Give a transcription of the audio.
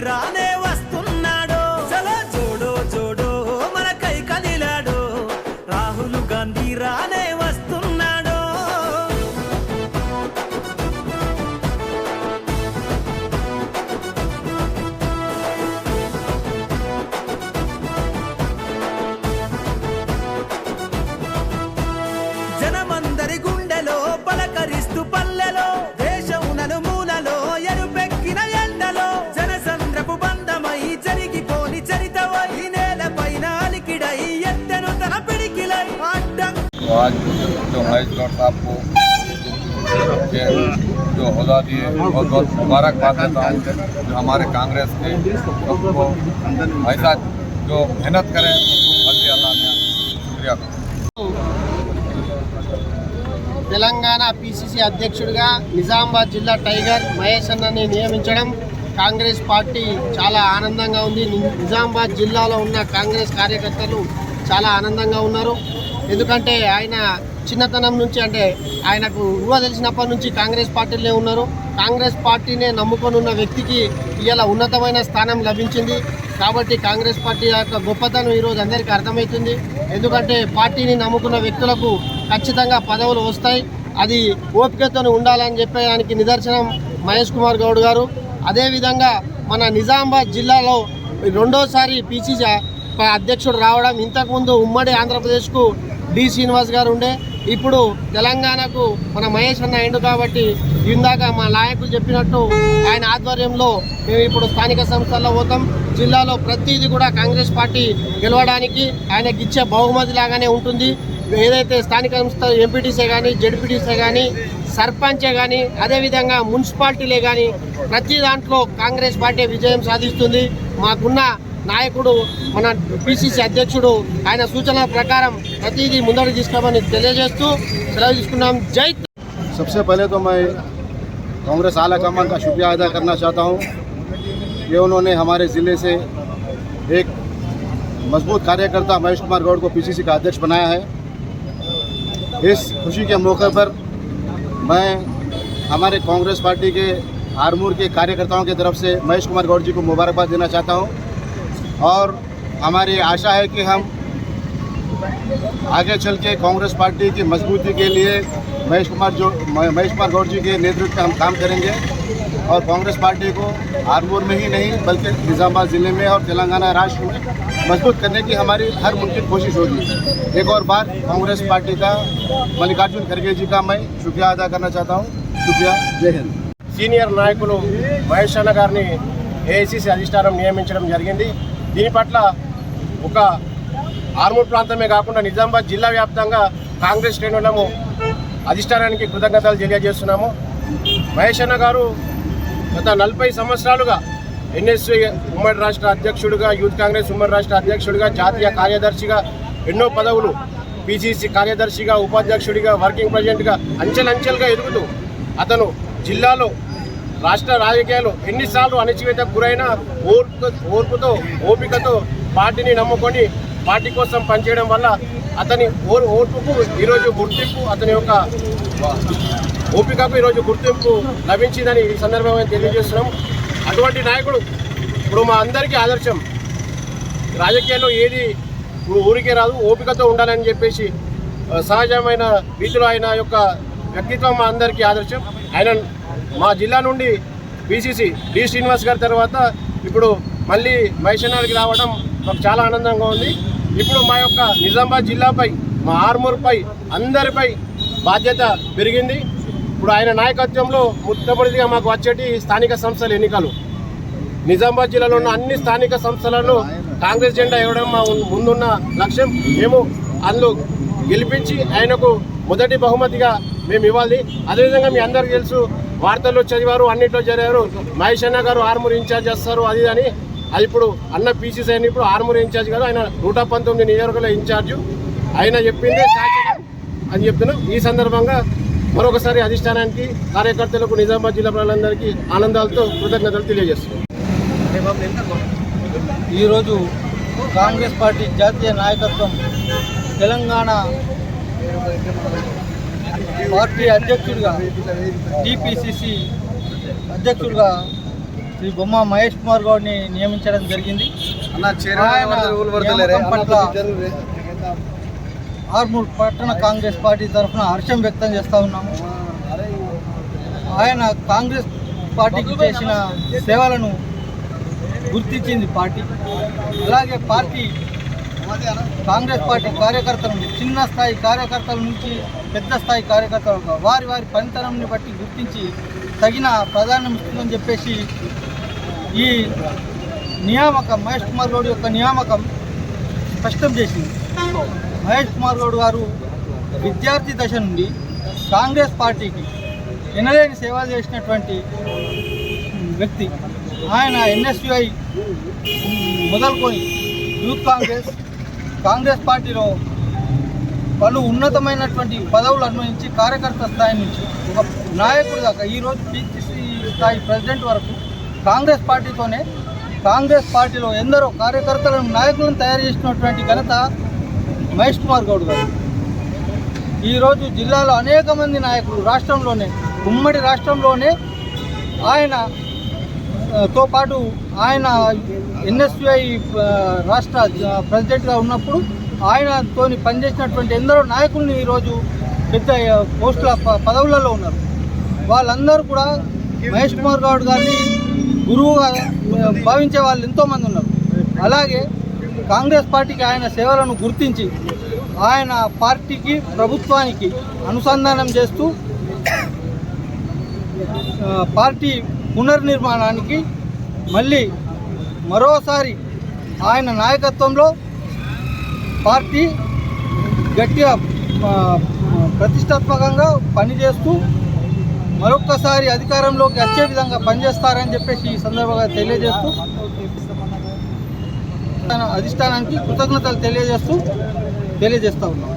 tirane तो आज जो महेश गौड़ साहब को के जो होदा दिए बहुत बहुत मुबारकबाद देता हूँ जो हमारे कांग्रेस के सबको ऐसा जो मेहनत करें उनको फल दे अल्लाह ने शुक्रिया తెలంగాణ పిసిసి అధ్యక్షుడిగా నిజామాబాద్ జిల్లా టైగర్ మహేష్ అన్నని నియమించడం కాంగ్రెస్ పార్టీ చాలా ఆనందంగా ఉంది ని- నిజామాబాద్ జిల్లాలో ఉన్న కాంగ్రెస్ కార్యకర్తలు చాలా ఆనందంగా ఉన్నారు ఎందుకంటే ఆయన చిన్నతనం నుంచి అంటే ఆయనకు ఊహ తెలిసినప్పటి నుంచి కాంగ్రెస్ పార్టీలోనే ఉన్నారు. కాంగ్రెస్ పార్టీనే నమ్ముకొని ఉన్న వ్యక్తికి ఇలా ఉన్నతమైన స్థానం లభించింది. కాబట్టి కాంగ్రెస్ పార్టీ యొక్క గొప్పతనం ఈరోజు అందరికీ అర్థమవుతుంది. ఎందుకంటే పార్టీని నమ్ముకున్న వ్యక్తులకు ఖచ్చితంగా పదవులు వస్తాయి. అది ఓపికతో ఉండాలని చెప్పేదానికి నిదర్శనం మహేష్ కుమార్ గౌడ్ గారు. అదేవిధంగా మన నిజామాబాద్ జిల్లాలో రెండోసారి పిసిసి అధ్యక్షుడు రావడం ఇంతకుముందు ఉమ్మడి ఆంధ్రప్రదేశ్కు డి శ్రీనివాస్ గారు ఉండే. ఇప్పుడు తెలంగాణకు మన మహేష్ అన్న ఎండు కాబట్టి ఇందాక మా నాయకులు చెప్పినట్టు ఆయన ఆధ్వర్యంలో మేము ఇప్పుడు స్థానిక సంస్థల్లో పోతాం. జిల్లాలో ప్రతిదీ కూడా కాంగ్రెస్ పార్టీ గెలవడానికి ఆయనకి ఇచ్చే బహుమతి లాగానే ఉంటుంది. ఏదైతే స్థానిక సంస్థ ఎంపీటీసీ కానీ జడ్పీటీసీ కానీ సర్పంచే కానీ అదేవిధంగా మున్సిపాలిటీలే కానీ ప్రతి దాంట్లో కాంగ్రెస్ పార్టీ విజయం సాధిస్తుంది. మాకున్న నాయకుడు మన పిసిసి అధ్యక్షుడు ఆయన సూచనల ప్రకారం ప్రతిదీ ముందడు తీసుకోమని తెలియజేస్తూ సెలవు తీసుకున్నాం జై सबसे पहले तो मैं कांग्रेस आला कमान का शुक्रिया अदा करना चाहता हूँ कि उन्होंने हमारे ज़िले से एक मजबूत कार्यकर्ता महेश कुमार गौड़ को पीसीसी का अध्यक्ष बनाया है इस खुशी के मौके पर मैं हमारे कांग्रेस पार्टी के आरमूर के कार्यकर्ताओं की तरफ से महेश कुमार गौड़ जी को मुबारकबाद देना चाहता हूँ और हमारी आशा है कि हम आगे चल के कांग्रेस पार्टी की मजबूती के लिए महेश कुमार जो महेश कुमार गौड़ जी के नेतृत्व में हम काम करेंगे और कांग्रेस पार्टी को आरमूर में ही नहीं बल्कि निज़ामाबाद ज़िले में और तेलंगाना राष्ट्र में मजबूत करने की हमारी हर मुमकिन कोशिश होगी एक और बार कांग्रेस पार्टी का मल्लिकार्जुन खड़गे जी का मैं शुक्रिया अदा करना चाहता हूँ शुक्रिया जय हिंद సీనియర్ నాయకులు మహేష్ అన్న గారిని ఏఐసిసి అధిష్టానం నియమించడం జరిగింది దీని పట్ల ఒక ఆర్మూర్ ప్రాంతమే కాకుండా నిజామాబాద్ జిల్లా వ్యాప్తంగా కాంగ్రెస్ శ్రేణులము అధిష్టానానికి కృతజ్ఞతలు తెలియజేస్తున్నాము. మహేష్ అన్న గారు గత నలభై సంవత్సరాలుగా ఎన్ఎస్సీ ఉమ్మడి రాష్ట్ర అధ్యక్షుడిగా యూత్ కాంగ్రెస్ ఉమ్మడి రాష్ట్ర అధ్యక్షుడిగా జాతీయ కార్యదర్శిగా ఎన్నో పదవులు పిసిసి కార్యదర్శిగా ఉపాధ్యక్షుడిగా వర్కింగ్ ప్రెసిడెంట్గా అంచెలంచెలుగా ఎదుగుతూ అతను జిల్లాలో రాష్ట్ర రాజకీయాలు ఎన్నిసార్లు అణచివేతకు గురైనా ఓర్పు ఓర్పుతో ఓపికతో పార్టీని నమ్ముకొని పార్టీ కోసం పనిచేయడం వల్ల అతని ఓర్ ఓర్పుకు ఈరోజు గుర్తింపు అతని యొక్క ఓపికకు ఈరోజు గుర్తింపు లభించిందని ఈ సందర్భంగా తెలియజేస్తున్నాం. అటువంటి నాయకుడు ఇప్పుడు మా అందరికీ ఆదర్శం. రాజకీయాల్లో ఏది ఊరికే రాదు ఓపికతో ఉండాలని చెప్పేసి సహజమైన రీతిలో ఆయన యొక్క వ్యక్తిత్వం మా అందరికీ ఆదర్శం. ఆయన మా జిల్లా నుండి బీసీసీ డి శ్రీనివాస్ గారి తర్వాత ఇప్పుడు మళ్ళీ మైషనార్కి రావడం మాకు చాలా ఆనందంగా ఉంది. ఇప్పుడు మా యొక్క నిజామాబాద్ జిల్లాపై మా ఆర్మూర్పై అందరిపై బాధ్యత పెరిగింది. ఇప్పుడు ఆయన నాయకత్వంలో మొట్టమొదటిగా మాకు వచ్చేటి స్థానిక సంస్థల ఎన్నికలు. నిజామాబాద్ జిల్లాలో ఉన్న అన్ని స్థానిక సంస్థలను కాంగ్రెస్ జెండా ఇవ్వడం మా ముందున్న లక్ష్యం. మేము అందులో గెలిపించి ఆయనకు మొదటి బహుమతిగా మేము ఇవ్వాలి. అదేవిధంగా మీ అందరికీ తెలుసు వార్తల్లో చదివారు అన్నింటిలో చదివారు మహేష్ అన్న గారు ఆర్మూర్ ఇన్ఛార్జ్ చేస్తారు అది అని. అది ఇప్పుడు అన్న పీసీసీ అయిన ఇప్పుడు ఆర్మూర్ ఇన్ఛార్జ్ కాదు ఆయన నూట పంతొమ్మిది నియోజకవర్గాల ఇన్ఛార్జు. ఆయన చెప్పిందే అని చెప్తున్నాం. ఈ సందర్భంగా మరొకసారి అధిష్టానానికి కార్యకర్తలకు నిజామాబాద్ జిల్లా ప్రజలందరికీ ఆనందాలతో కృతజ్ఞతలు తెలియజేస్తున్నాం. ఈరోజు కాంగ్రెస్ పార్టీ జాతీయ నాయకత్వం తెలంగాణ పార్టీ అధ్యక్షుడిగా టీపీసీసీ అధ్యక్షుడిగా శ్రీ బొమ్మ మహేష్ కుమార్ గౌడ్ని నియమించడం జరిగింది. పట్ల ఆర్మూర్ పట్టణ కాంగ్రెస్ పార్టీ తరఫున హర్షం వ్యక్తం చేస్తూ ఉన్నాము ఆయన కాంగ్రెస్ పార్టీకి చేసిన సేవలను గుర్తించింది పార్టీ. అలాగే పార్టీ కాంగ్రెస్ పార్టీ కార్యకర్తల నుండి చిన్న స్థాయి కార్యకర్తల నుంచి పెద్ద స్థాయి కార్యకర్తలు వారి వారి పనితనంని బట్టి గుర్తించి తగిన ప్రాధాన్యం ఇస్తుందని చెప్పేసి ఈ నియామకం మహేష్ కుమార్ గౌడ్ యొక్క నియామకం స్పష్టం చేసింది. మహేష్ కుమార్ గౌడ్ గారు విద్యార్థి దశ నుండి కాంగ్రెస్ పార్టీకి ఎనలేని సేవలు చేసినటువంటి వ్యక్తి. ఆయన ఎన్ఎస్యుఐ మొదలుకొని యూత్ కాంగ్రెస్ కాంగ్రెస్ పార్టీలో పలు ఉన్నతమైనటువంటి పదవులు అనుభవించి కార్యకర్త స్థాయి నుంచి ఒక నాయకుడి దాకా ఈరోజు పీసీసీ స్థాయి ప్రెసిడెంట్ వరకు కాంగ్రెస్ పార్టీతోనే కాంగ్రెస్ పార్టీలో ఎందరో కార్యకర్తలను నాయకులను తయారు చేసినటువంటి ఘనత మహేష్ కుమార్ గౌడ్ గారు. ఈరోజు జిల్లాలో అనేక మంది నాయకులు రాష్ట్రంలోనే ఉమ్మడి రాష్ట్రంలోనే ఆయన తో పాటు ఆయన ఎన్ఎస్యుఐ రాష్ట్ర ప్రెసిడెంట్గా ఉన్నప్పుడు ఆయనతోని పనిచేసినటువంటి ఎందరో నాయకుల్ని ఈరోజు పెద్ద పోస్టుల ప- పదవులలో ఉన్నారు. వాళ్ళందరూ కూడా మహేష్ కుమార్ గౌడ్ గారిని గురువుగా భావించే వాళ్ళు ఎంతోమంది ఉన్నారు. అలాగే కాంగ్రెస్ పార్టీకి ఆయన సేవలను గుర్తించి ఆయన పార్టీకి ప్రభుత్వానికి అనుసంధానం చేస్తూ పార్టీ పునర్నిర్మాణానికి మళ్ళీ మరోసారి ఆయన నాయకత్వంలో పార్టీ గట్టిగా ప్రతిష్టాత్మకంగా పనిచేస్తూ మరొక్కసారి అధికారంలోకి వచ్చే విధంగా పనిచేస్తారని చెప్పేసి ఈ సందర్భంగా తెలియజేస్తూ తన అధిష్టానానికి కృతజ్ఞతలు తెలియజేస్తూ తెలియజేస్తా ఉన్నాం.